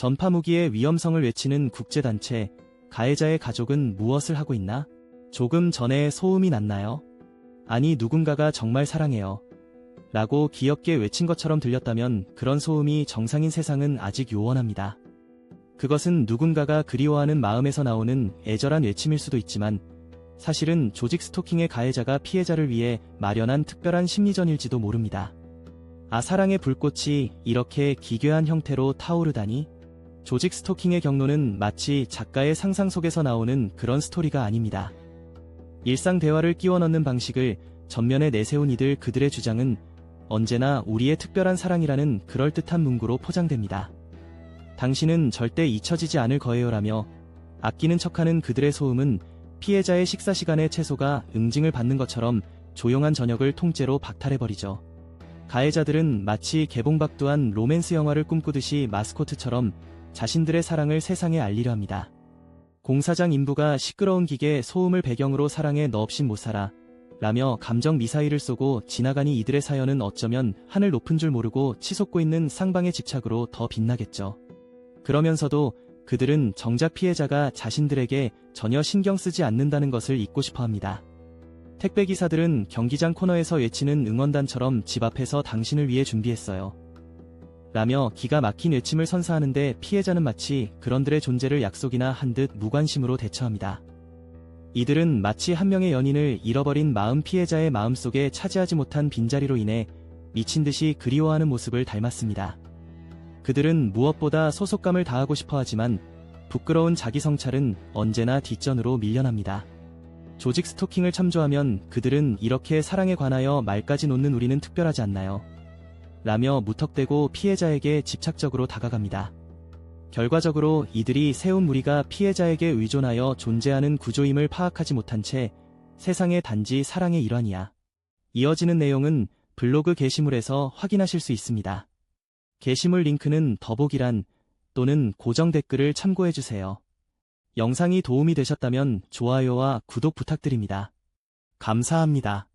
전파 무기의 위험성을 외치는 국제단체, 가해자의 가족은 무엇을 하고 있나? 조금 전에 소음이 났나요? 아니, 누군가가 정말 사랑해요. 라고 귀엽게 외친 것처럼 들렸다면 그런 소음이 정상인 세상은 아직 요원합니다. 그것은 누군가가 그리워하는 마음에서 나오는 애절한 외침일 수도 있지만 사실은 조직 스토킹의 가해자가 피해자를 위해 마련한 특별한 심리전일지도 모릅니다. 아, 사랑의 불꽃이 이렇게 기괴한 형태로 타오르다니? 조직 스토킹의 경로는 마치 작가의 상상 속에서 나오는 그런 스토리가 아닙니다. 일상 대화를 끼워 넣는 방식을 전면에 내세운 이들 그들의 주장은 언제나 우리의 특별한 사랑이라는 그럴듯한 문구로 포장됩니다. 당신은 절대 잊혀지지 않을 거예요라며 아끼는 척하는 그들의 소음은 피해자의 식사 시간의 채소가 응징을 받는 것처럼 조용한 저녁을 통째로 박탈해버리죠. 가해자들은 마치 개봉박두한 로맨스 영화를 꿈꾸듯이 마스코트처럼 자신들의 사랑을 세상에 알리려 합니다. 공사장 인부가 시끄러운 기계 소음을 배경으로 사랑에 너 없인 못 살아 라며 감정 미사일을 쏘고 지나가니 이들의 사연은 어쩌면 하늘 높은 줄 모르고 치솟고 있는 쌍방의 집착으로 더 빛나겠죠. 그러면서도 그들은 정작 피해자가 자신들에게 전혀 신경 쓰지 않는다는 것을 잊고 싶어 합니다. 택배기사들은 경기장 코너에서 외치는 응원단처럼 집 앞에서 당신을 위해 준비했어요. 라며 기가 막힌 외침을 선사하는데 피해자는 마치 그런들의 존재를 약속이나 한 듯 무관심으로 대처합니다. 이들은 마치 한 명의 연인을 잃어버린 마음 피해자의 마음속에 차지하지 못한 빈자리로 인해 미친 듯이 그리워하는 모습을 닮았습니다. 그들은 무엇보다 소속감을 다하고 싶어 하지만 부끄러운 자기 성찰은 언제나 뒷전으로 밀려납니다. 조직 스토킹을 참조하면 그들은 이렇게 사랑에 관하여 말까지 놓는 우리는 특별하지 않나요? 라며 무턱대고 피해자에게 집착적으로 다가갑니다. 결과적으로 이들이 세운 무리가 피해자에게 의존하여 존재하는 구조임을 파악하지 못한 채 세상의 단지 사랑의 일환이야. 이어지는 내용은 블로그 게시물에서 확인하실 수 있습니다. 게시물 링크는 더보기란 또는 고정 댓글을 참고해주세요. 영상이 도움이 되셨다면 좋아요와 구독 부탁드립니다. 감사합니다.